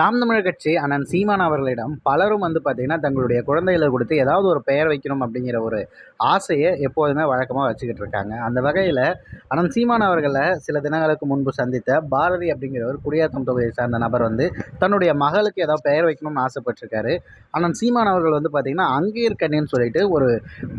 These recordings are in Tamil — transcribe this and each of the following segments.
நாம் தமிழர் கட்சி அண்ணன் சீமான் அவர்களிடம் பலரும் வந்து பார்த்திங்கன்னா தங்களுடைய குழந்தைகளை கொடுத்து ஏதாவது ஒரு பெயர் வைக்கணும் அப்படிங்கிற ஒரு ஆசையை எப்போதுமே வழக்கமாக வச்சுக்கிட்டு இருக்காங்க. அந்த வகையில் அண்ணன் சீமான் அவர்களை சில தினங்களுக்கு முன்பு சந்தித்த பாரதி அப்படிங்கிறவர் குடியாத்தம் தொகுதியை சார்ந்த நபர் வந்து தன்னுடைய மகளுக்கு ஏதாவது பெயர் வைக்கணும்னு ஆசைப்பட்டிருக்காரு. அண்ணன் சீமான் அவர்கள் வந்து பார்த்திங்கன்னா அங்கீர் கண்ணின்னு சொல்லிட்டு ஒரு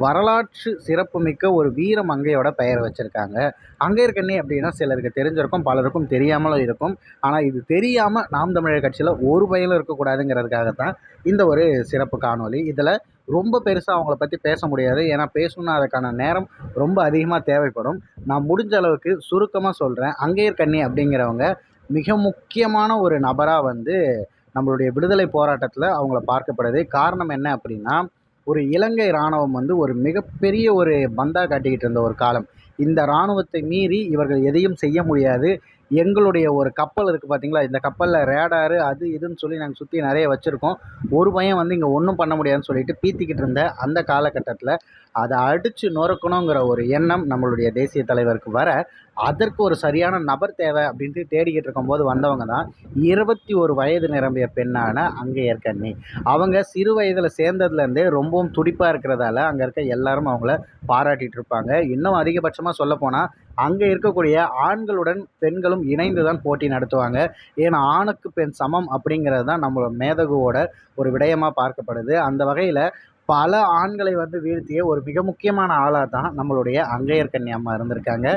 வரலாற்று சிறப்புமிக்க ஒரு வீர மங்கையோட பெயர் வச்சுருக்காங்க. அங்கேயர் கண்ணி அப்படின்னா சிலருக்கு தெரிஞ்சிருக்கும் பலருக்கும் தெரியாமலும் இருக்கும். ஆனால் இது தெரியாமல் நாம் தமிழர் கட்சியில் ஒரு பயிலும் இருக்கக்கூடாதுங்கிறதுக்காக தான் இந்த ஒரு சிறப்பு காணொளி. இதில் ரொம்ப பெருசாக அவங்கள பற்றி பேச முடியாது. ஏன்னா பேசணுன்னா அதுக்கான நேரம் ரொம்ப அதிகமாக தேவைப்படும். நான் முடிஞ்ச அளவுக்கு சுருக்கமாக சொல்கிறேன் அங்கேயர் கண்ணி அப்படிங்கிறவங்க மிக முக்கியமான ஒரு நபராக வந்து நம்மளுடைய விடுதலை போராட்டத்தில் அவங்கள பார்க்கப்படுது. காரணம் என்ன அப்படின்னா ஒரு இலங்கை இராணுவம் வந்து ஒரு மிகப்பெரிய ஒரு பந்தா காட்டிக்கிட்டு இருந்த ஒரு காலம். இந்த இராணுவத்தை மீறி இவர்கள் எதையும் செய்ய முடியாது. எங்களுடைய ஒரு கப்பல் இருக்குது பார்த்தீங்களா இந்த கப்பலில் ரேடாரு அது இதுன்னு சொல்லி நாங்கள் சுற்றி நிறைய வச்சுருக்கோம். ஒரு பையன் வந்து இங்கே ஒன்றும் பண்ண முடியாதுன்னு சொல்லிட்டு பீத்திக்கிட்டு இருந்த அந்த காலகட்டத்தில் அதை அடித்து நொறுக்கணுங்கிற ஒரு எண்ணம் நம்மளுடைய தேசிய தலைவருக்கு வர அதற்கு ஒரு சரியான நபர் தேவை அப்படின்ட்டு தேடிக்கிட்டு இருக்கும்போது வந்தவங்க தான் இருபத்தி ஒரு வயது நிரம்பிய பெண்ணான அங்கேயர் கண்ணி அவங்க சிறு வயதில் சேர்ந்ததுலேருந்தே ரொம்பவும் துடிப்பாக இருக்கிறதால அங்கே இருக்க எல்லாரும் அவங்கள பாராட்டிகிட்டு இருப்பாங்க. இன்னும் அதிகபட்சமாக சொல்லப்போனால் அங்கே இருக்கக்கூடிய ஆண்களுடன் பெண்களும் இணைந்து தான் போட்டி நடத்துவாங்க. ஏன்னா ஆணுக்கு பெண் சமம் அப்படிங்கிறது தான் நம்மளோட மேதகுவோட ஒரு விடயமாக பார்க்கப்படுது. அந்த வகையில் பல ஆண்களை வந்து வீழ்த்திய ஒரு மிக முக்கியமான ஆளாக தான் நம்மளுடைய அங்கையர் கன்னியம்மா இருந்திருக்காங்க.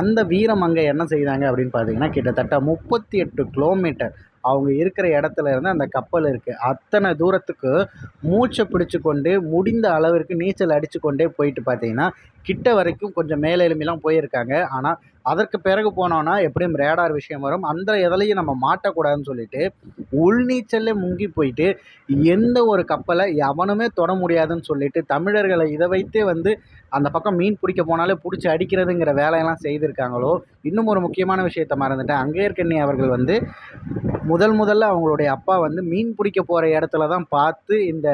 அந்த வீரம் அங்கே என்ன செய்தாங்க அப்படின்னு பார்த்தீங்கன்னா கிட்டத்தட்ட முப்பத்தி எட்டு கிலோமீட்டர் அவங்க இருக்கிற இடத்துல இருந்து அந்த கப்பல் இருக்குது அத்தனை தூரத்துக்கு மூச்சை பிடிச்சு கொண்டு முடிந்த அளவிற்கு நீச்சல் அடித்து கொண்டே போயிட்டு பார்த்தீங்கன்னா கிட்ட வரைக்கும் கொஞ்சம் மேலே எலும்பிலாம் போயிருக்காங்க. ஆனால் அதற்கு பிறகு போனோன்னா எப்படியும் ரேடார் விஷயம் வரும். அந்த எதுலையும் நம்ம மாட்டக்கூடாதுன்னு சொல்லிட்டு உள்நீச்சல்லே முங்கி போயிட்டு எந்த ஒரு கப்பலை எவனுமே தொட முடியாதுன்னு சொல்லிட்டு தமிழர்களை இதை வைத்தே வந்து அந்த பக்கம் மீன் பிடிக்க போனாலே பிடிச்சி அடிக்கிறதுங்கிற வேலையெல்லாம் செய்திருக்காங்களோ இன்னும் ஒரு முக்கியமான விஷயத்த மறந்துட்டேன். அங்கேயர்கண்ணி அவர்கள் வந்து முதல் முதல்ல அவங்களுடைய அப்பா வந்து மீன் பிடிக்க போகிற இடத்துல தான் பார்த்து இந்த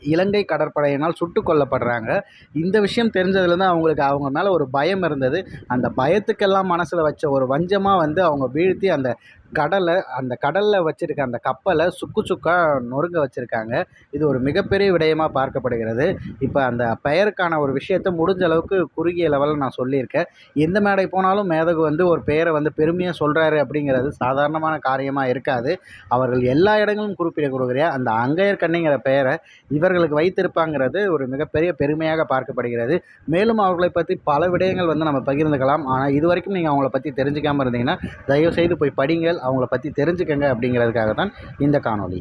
இலங்கை கடற்படையினால் சுட்டு கொல்லப்படுறாங்க. இந்த விஷயம் தெரிஞ்சதுலேருந்து அவங்களுக்கு அவங்க மேலே ஒரு பயம் இருந்தது. அந்த பயத்துக்கெல்லாம் மனசில் வச்ச ஒரு வஞ்சமாக வந்து அவங்க வீழ்த்தி அந்த கடலை அந்த கடலில் வச்சுருக்க அந்த கப்பலை சுக்கு சுக்காக நொறுங்க வச்சுருக்காங்க. இது ஒரு மிகப்பெரிய விடயமாக பார்க்கப்படுகிறது. இப்போ அந்த பெயருக்கான ஒரு விஷயத்த முடிஞ்ச அளவுக்கு குறுகிய லெவலில் நான் சொல்லியிருக்கேன். எந்த மேடை போனாலும் மேதகு வந்து ஒரு பெயரை வந்து பெருமையாக சொல்கிறாரு அப்படிங்கிறது சாதாரணமான காரியமாக இருக்காது. அவர்கள் எல்லா இடங்களும் குறிப்பிடக்கூடிய அந்த அங்கையர் கண்ணிங்கிற பெயரை இவர்களுக்கு வைத்திருப்பாங்கிறது ஒரு மிகப்பெரிய பெருமையாக பார்க்கப்படுகிறது. மேலும் அவர்களை பற்றி பல விடயங்கள் வந்து நம்ம பகிர்ந்துக்கலாம். ஆனால் இது வரைக்கும் நீங்கள் அவங்கள பற்றி தெரிஞ்சுக்காமல் இருந்தீங்கன்னா தயவுசெய்து போய் படிங்கள். அவங்கள பற்றி தெரிஞ்சுக்கங்க அப்படிங்கிறதுக்காக தான் இந்த காணொளி.